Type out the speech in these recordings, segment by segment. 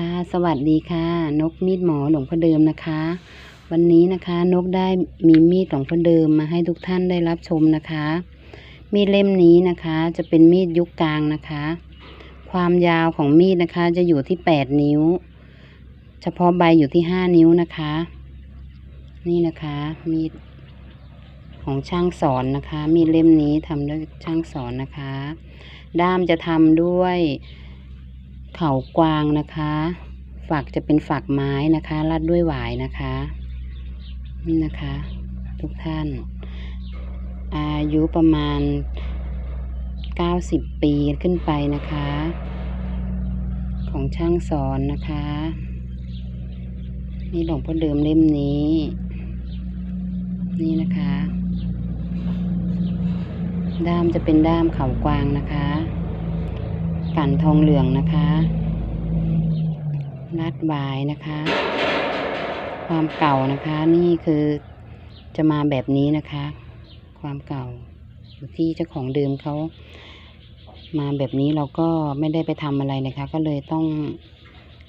ค่ะ สวัสดีค่ะ นกมีดหมอหลวงพ่อเดิมนะคะ วันนี้นะคะนกได้มีมีดหลวงพ่อเดิมมาให้ทุกท่านได้รับชมนะคะ มีดเล่มนี้นะคะ จะเป็นมีดยุคกลางนะคะ ความยาวของมีดนะคะ จะอยู่ที่แปดนิ้ว เฉพาะใบอยู่ที่ห้านิ้วนะคะ นี่นะคะมีดของช่างสอนนะคะ มีดเล่มนี้ทำด้วยช่างสอนนะคะ ด้ามจะทำด้วย เขากวางนะคะ ฝักจะเป็นฝักไม้นะคะรัดด้วยหวายนะคะนี่นะคะ ทุกท่าน อายุประมาณ 90 ปีขึ้นไปนะคะ ของช่างสอนนะคะนี่หลวงพ่อเดิมเล่มนี้ นี่นะคะ ด้ามจะเป็นด้ามเขากวางนะคะ กันทองเหลืองนะคะรัดบายนะคะ ความเก่านะคะนี่คือจะมาแบบนี้นะคะ ความเก่าอยู่ที่เจ้าของเดิมเขามาแบบนี้เราก็ไม่ได้ไปทำอะไรนะคะ ก็เลยต้อง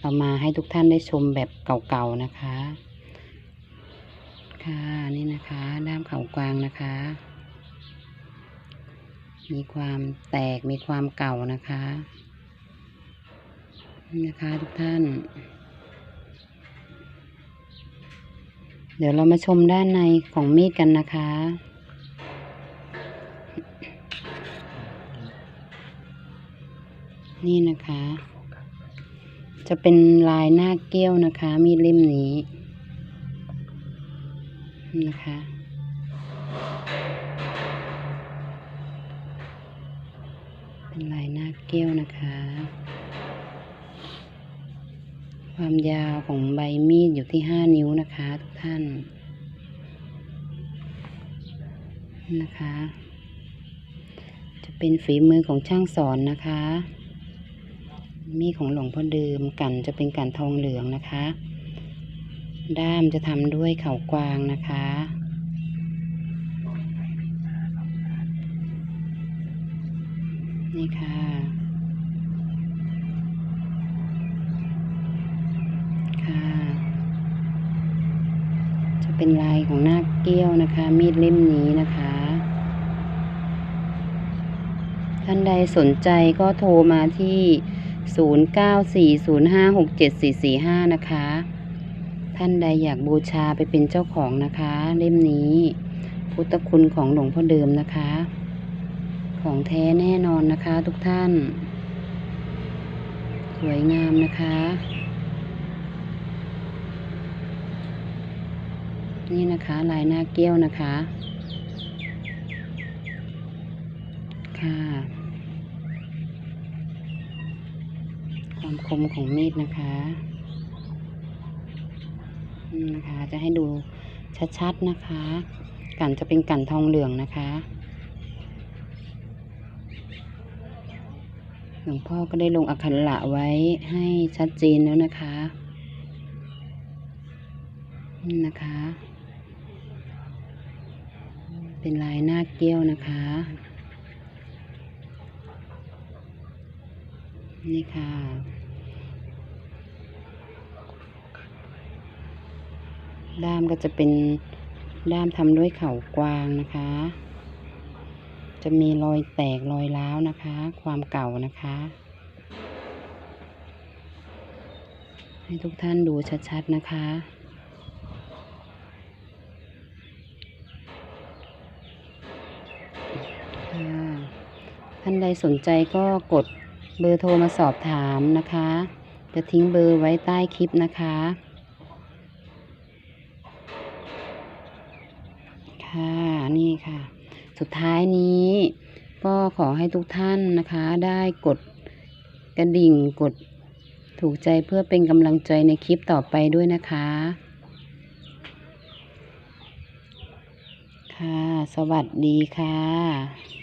เอามาให้ทุกท่านได้ชมแบบเก่าๆนะคะ ค่ะนี่นะคะด้ามเขากวางนะคะ มีความแตกมีความเก่านะคะ นะคะทุกท่าน เดี๋ยวเรามาชมด้านในของมีดกันนะคะ นี่นะคะ จะเป็นลายหน้าเกี้ยวนะคะ มีดเล่มนี้นี่นะคะเป็นลายหน้าเกี้ยวนะคะ ความยาวของใบมีดอยู่ที่ห้านิ้วนะคะทุกท่าน นะคะ จะเป็นฝีมือของช่างสอนนะคะ มีดของหลวงพ่อเดิมกันจะเป็นกันทองเหลืองนะคะ ด้ามจะทำด้วยเข่ากวางนะคะนี่ค่ะ ค่ะ จะเป็นลายของหน้าเกี้ยวนะคะ มีดเล่มนี้นะคะ ท่านใดสนใจก็โทรมาที่ 0940567445 นะคะ ท่านใดอยากบูชาไปเป็นเจ้าของนะคะ เล่มนี้ พุทธคุณของหลวงพ่อเดิมนะคะ ของแท้แน่นอนนะคะทุกท่าน สวยงามนะคะ นี่นะคะลายหน้าเกี้ยวนะคะ ค่ะ ความคมของมีดนะคะนี่นะคะ จะให้ดูชัดๆนะคะ กันจะเป็นกันทองเหลืองนะคะหลวงพ่อก็ได้ลงอักขระไว้ให้ชัดเจนแล้วนะคะนี่นะคะ เป็นลายหน้าเกี้ยวนะคะ นี่ค่ะ ด้ามก็จะเป็นด้ามทำด้วยเข่ากวางนะคะ จะมีรอยแตกรอยร้าวนะคะ ความเก่านะคะ ให้ทุกท่านดูชัดๆนะคะ ท่านใดสนใจก็กดเบอร์โทรมาสอบถามนะคะ จะทิ้งเบอร์ไว้ใต้คลิปนะคะ ค่ะนี่ค่ะ สุดท้ายนี้ก็ขอให้ทุกท่านนะคะได้กดกระดิ่งกดถูกใจเพื่อเป็นกำลังใจในคลิปต่อไปด้วยนะคะ ค่ะ สวัสดีค่ะ